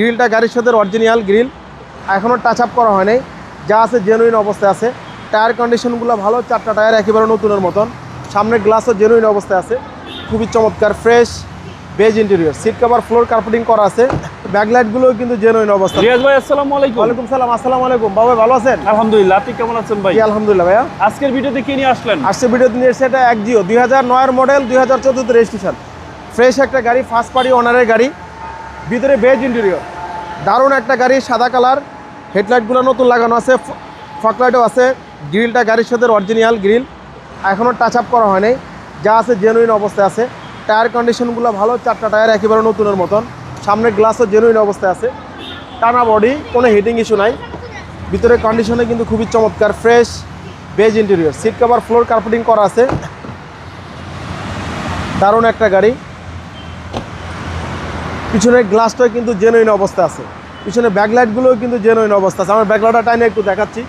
গ্রিলটা গাড়ির সাথে original grill এখনও টাচ আপ করা হয় নাই যা আছে জেনুইন অবস্থায় আছে। টায়ার কন্ডিশনগুলো ভালো চারটা টায়ার একেবারে নতুনের মতন। সামনের গ্লাসও জেনুইন অবস্থায় আছে খুবই চমৎকার fresh beige interior seat cover floor carpeting করা আছে ব্যাকলাইটগুলোও কিন্তু জেনুইন অবস্থা রিয়াজ ভাই আসসালামু আলাইকুম। ওয়ালাইকুম সালাম আসসালামু আলাইকুম। বাবা ভালো আছেন? আলহামদুলিল্লাহ আপনি কেমন আছেন ভাই? আলহামদুলিল্লাহ ভাইয়া। আজকের ভিডিওতে কি নিয়ে আসলেন? আসছে ভিডিওতে নিয়ে এসেছে এটা এক জিও দুই হাজার নয়ের মডেল দুই হাজার চোদ্দোতে রেজিস্ট্রেশন ফ্রেশ একটা গাড়ি ফার্স্ট পার্টি ওনারের গাড়ি। ভিতরে বেজ ইন্টেরিয়র দারুণ একটা গাড়ি, সাদা কালার। হেডলাইটগুলো নতুন লাগানো আছে ফকলাইটও আছে। গ্রিলটা গাড়ির সাথে অরিজিনাল গ্রিল এখনও টাচ আপ করা হয়নি। যা আছে জেনুইন অবস্থায় আছে। টায়ার কন্ডিশনগুলো ভালো, চারটা টায়ার একেবারে নতুনের মতন। সামনের গ্লাসও জেনুইন অবস্থায় আছে। টানা বডি কোনো হিটিং ইস্যু নাই। ভিতরে কন্ডিশনে কিন্তু খুবই চমৎকার fresh beige interior seat cover floor carpeting করা আছে। দারুণ একটা গাড়ি। পিছনের গ্লাসটাও কিন্তু জেনুইন অবস্থা আছে। পিছনে ব্যাকলাইটগুলোও কিন্তু জেনুইন অবস্থা আছে। আমার ব্যাকলাইটটা টাইনে একটু দেখাচ্ছি।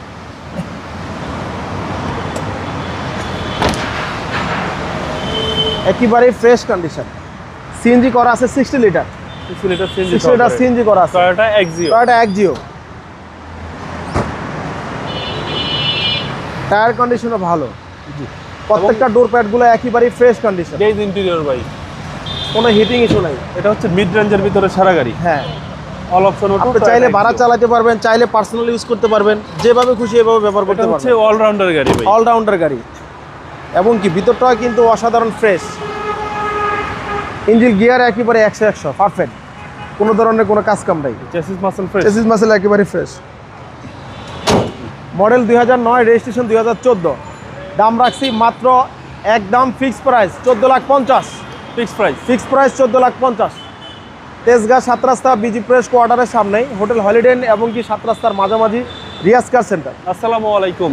একেবারেই ফ্রেশ কন্ডিশন সিএনজি করা আছে sixty litre six litre CNG sixty litre CNG করা আছে। টয়োটা এক্সিও টয়োটা এক জিও টায়ার কন্ডিশনও ভালো। জি। প্রত্যেকটা ডোর প্যাডগুলো একেবারেই ফ্রেশ কন্ডিশন বেজ ইন্টেরিয়র ভাই কোনো হিটিং ইস্যু নাই। এটা হচ্ছে মিড রেঞ্জের ভিতরে সারা গাড়ি। হ্যাঁ। অল অপশন আপনি চাইলে ভাড়া চালাতে পারবেন চাইলে পার্সোনাল ইউজ করতে পারবেন যেভাবে খুশি এভাবে ব্যবহার করতে হচ্ছে অলরাউন্ডার গাড়ি ভাই। অলরাউন্ডার গাড়ি। এবং কি ভিতরটাও কিন্তু অসাধারণ ফ্রেশ ইঞ্জিন গিয়ার একেবারে একশো একশো পারফেক্ট কোনো ধরনের কোনো কাজ কাম নাই। Chassis muscle fresh chassis muscle একেবারে ফ্রেশ মডেল দুই হাজার নয় রেজিস্ট্রেশন দুই হাজার চোদ্দ। দাম রাখছি মাত্র একদম ফিক্স প্রাইস চোদ্দ লাখ পঞ্চাশ। ফিক্স প্রাইস ফিক্স প্রাইস চোদ্দ লাখ পঞ্চাশ। তেজগাঁ সাত রাস্তা বিজি প্রেস কোয়ার্টারের সামনে হোটেল হলিডেন এবং কি সাত রাস্তার মাঝামাঝি রিয়াজ কার সেন্টার। আসসালামু আলাইকুম।